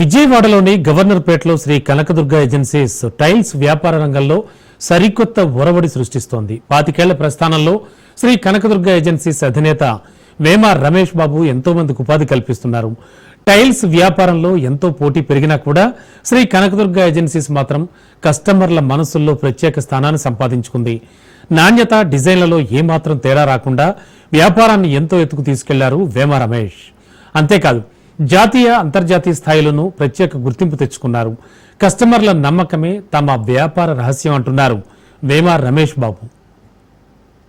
విజయవాడలోని గవర్నర్పేటలో Shri Kanakadurga agencies tiles వ్యాపార రంగంలో సరికొత్త ఒరవడి సృష్టిస్తోంది. పాతికేళ్ళ ప్రస్థానంలో శ్రీ కనకదుర్గ ఏజెన్సీస్ అధినేత వేమ రమేష్ బాబు ఎంతో మందికి ఉపాధి కల్పిస్తున్నారు. టైల్స్ వ్యాపారంలో ఎంతో పోటీ పెరిగినా కూడా శ్రీ కనకదుర్గ ఏజెన్సీస్ మాత్రం కస్టమర్ల మనసుల్లో ప్రత్యేక స్థానాన్ని సంపాదించుకుంది. నాణ్యత డిజైన్లలో ఏమాత్రం తేడా రాకుండా వ్యాపారాన్ని ఎంతో ఎత్తుకు తీసుకెళ్ళారు వేమ రమేష్. అంతేకాదు జాతీయ అంతర్జాతీయ స్థాయిలోనూ ప్రత్యేక గుర్తింపు తెచ్చుకున్నారు. కస్టమర్ల నమ్మకమే తమ వ్యాపార రహస్యం అంటున్నారు. Vema Ramesh Babu.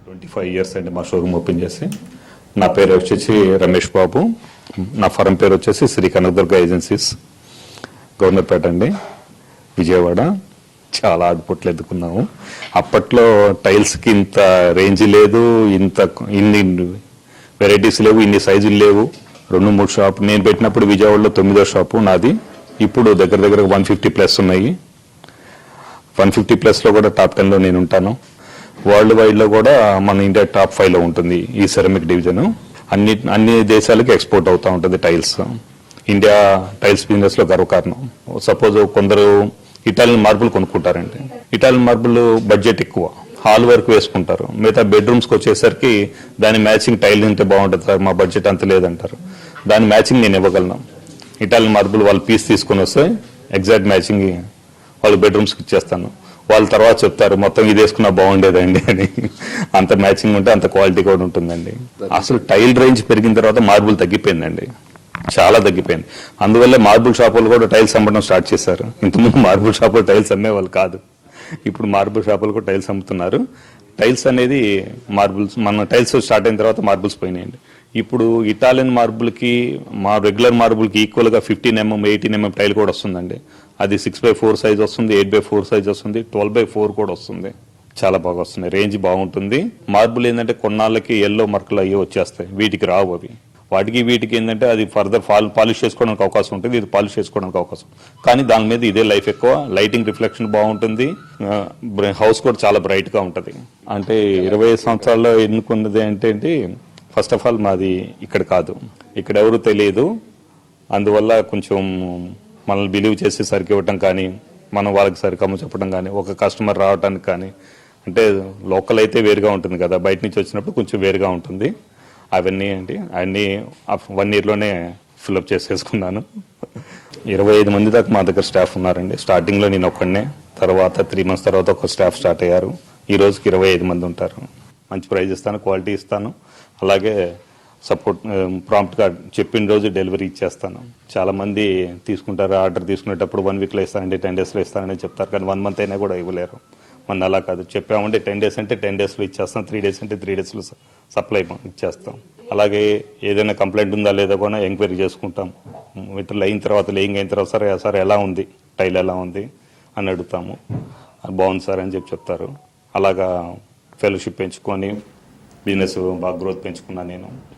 Twenty five years అండి మా షోరూమ్ ఓపెన్ చేసి. నా పేరు వచ్చేసి రమేష్ బాబు. నా ఫరం పేరు వచ్చేసి శ్రీ కనకదుర్గ ఏజెన్సీస్. గవర్నర్పేట అండి. విజయవాడ. చాలా ఆడుపుట్లు ఎదుకున్నాము అప్పట్లో టైల్స్కి ఇంత రేంజ్ లేదు ఇంత ఇన్ని వెరైటీస్ లేవు ఇన్ని సైజులు లేవు. రెండు మూడు షాప్ నేను పెట్టినప్పుడు విజయవాడలో తొమ్మిదో షాపు నాది. ఇప్పుడు దగ్గర దగ్గర వన్ ఫిఫ్టీ ప్లస్ ఉన్నాయి. వన్ ఫిఫ్టీ ప్లస్లో కూడా టాప్ టెన్లో నేను ఉంటాను. వరల్డ్ వైడ్లో కూడా మన ఇండియా టాప్ ఫైవ్లో ఉంటుంది ఈ సెరమిక్ డివిజన్ అన్ని అన్ని దేశాలకి ఎక్స్పోర్ట్ అవుతూ ఉంటుంది టైల్స్ ఇండియా టైల్స్ బిజినెస్లో గర్వకారణం. సపోజ్ కొందరు ఇటాలియన్ మార్బుల్ కొనుక్కుంటారండి. ఇటాలియన్ మార్బుల్ బడ్జెట్ ఎక్కువ. హాల్ వర్క్ వేసుకుంటారు. మిగతా బెడ్రూమ్స్కి వచ్చేసరికి దాని మ్యాచింగ్ టైల్ ఉంటే బాగుంటుంది సార్. మా బడ్జెట్ అంత లేదంటారు. దాని మ్యాచింగ్ నేను ఇవ్వగలను. ఇటాలియన్ మార్బుల్ వాళ్ళు పీస్ తీసుకొని వస్తే ఎగ్జాక్ట్ మ్యాచింగ్ వాళ్ళు బెడ్రూమ్స్కి ఇచ్చేస్తాను. వాళ్ళ తర్వాత చెప్తారు మొత్తం ఇది వేసుకున్నా బాగుండేదండి అని. అంత మ్యాచింగ్ ఉంటే అంత క్వాలిటీ కూడా ఉంటుందండి. అసలు టైల్ రేంజ్ పెరిగిన తర్వాత మార్బుల్ తగ్గిపోయిందండి. చాలా తగ్గిపోయింది. అందువల్ల మార్బుల్ షాపులు కూడా టైల్స్ అమ్మడం స్టార్ట్ చేశారు. ఇంతకుముందు మార్బుల్ షాపులు టైల్స్ అమ్మేవాళ్ళు కాదు. ఇప్పుడు మార్బుల్ షాపులు కూడా టైల్స్ అమ్ముతున్నారు. టైల్స్ అనేది మార్బుల్స్ మన టైల్స్ స్టార్ట్ అయిన తర్వాత మార్బుల్స్ పోయినాయండి. ఇప్పుడు ఇటాలియన్ మార్బుల్కి మా రెగ్యులర్ మార్బుల్కి ఈక్వల్గా fifteen MM eighteen MM tile కూడా వస్తుందండి. అది సిక్స్ బై ఫోర్ సైజ్ వస్తుంది ఎయిట్ బై ఫోర్ సైజ్ వస్తుంది ట్వెల్వ్ బై ఫోర్ కూడా వస్తుంది. చాలా బాగా వస్తుంది రేంజ్ బాగుంటుంది. మార్బుల్ ఏంటంటే కొన్నాళ్ళకి ఎల్లో మర్కులు అయ్యి వచ్చేస్తాయి. వీటికి రావు అవి. వాటికి వీటికి ఏంటంటే అది ఫర్దర్ ఫాల్ పాలిష్ చేసుకోవడానికి అవకాశం ఉంటుంది ఇది పాలిష్ చేసుకోవడానికి అవకాశం. కానీ దాని మీద ఇదే లైఫ్ ఎక్కువ. లైటింగ్ రిఫ్లెక్షన్ బాగుంటుంది. హౌస్ కూడా చాలా బ్రైట్గా ఉంటుంది. అంటే ఇరవై ఐదు సంవత్సరాల్లో ఎన్నుకున్నది అంటే ఏంటి? ఫస్ట్ ఆఫ్ ఆల్ మాది ఇక్కడ కాదు. ఇక్కడ ఎవరు తెలియదు. అందువల్ల కొంచెం మనల్ని బిలీవ్ చేసి సరికి ఇవ్వటం కానీ మనం వాళ్ళకి సరికమ్మ చెప్పడం కానీ ఒక కస్టమర్ రావడానికి కానీ అంటే లోకల్ అయితే వేరుగా ఉంటుంది కదా. బయట నుంచి వచ్చినప్పుడు కొంచెం వేరుగా ఉంటుంది. అవన్నీ ఏంటి అవన్నీ వన్ ఇయర్లోనే ఫిల్అప్ చేసేసుకున్నాను. ఇరవై ఐదు మంది దాకా మా దగ్గర స్టాఫ్ ఉన్నారండి. స్టార్టింగ్లో నేను ఒక్కడనే తర్వాత త్రీ మంత్స్ తర్వాత ఒక స్టాఫ్ స్టార్ట్ అయ్యారు. ఈ రోజుకి ఇరవై ఐదు మంది ఉంటారు. మంచి ప్రైజ్ ఇస్తాను క్వాలిటీ ఇస్తాను. అలాగే సపోర్ట్ ప్రాంప్ట్గా చెప్పిన రోజు డెలివరీ ఇచ్చేస్తాను. చాలా మంది తీసుకుంటారు ఆర్డర్ తీసుకునేటప్పుడు వన్ వీక్లో ఇస్తానండి టెన్ డేస్లో ఇస్తానని చెప్తారు. కానీ వన్ మంత్ అయినా కూడా ఇవ్వలేరు. మన అలా కాదు. చెప్పామంటే టెన్ డేస్ అంటే టెన్ డేస్లో ఇచ్చేస్తాం త్రీ డేస్ అంటే త్రీ డేస్లో సప్లై ఇచ్చేస్తాం. అలాగే ఏదైనా కంప్లైంట్ ఉందా లేదా కూడా ఎంక్వైరీ చేసుకుంటాం. మీటర్లు అయిన తర్వాత లేయింగ్ అయిన తర్వాత సరే సార్ ఎలా ఉంది? టైల్ ఎలా ఉంది? అని అడుగుతాము. బాగుంది సార్ అని చెప్పి చెప్తారు. అలాగా ఫెలోషిప్ పెంచుకొని బిజినెస్ బాగా గ్రోత్ పెంచుకున్నాను నేను.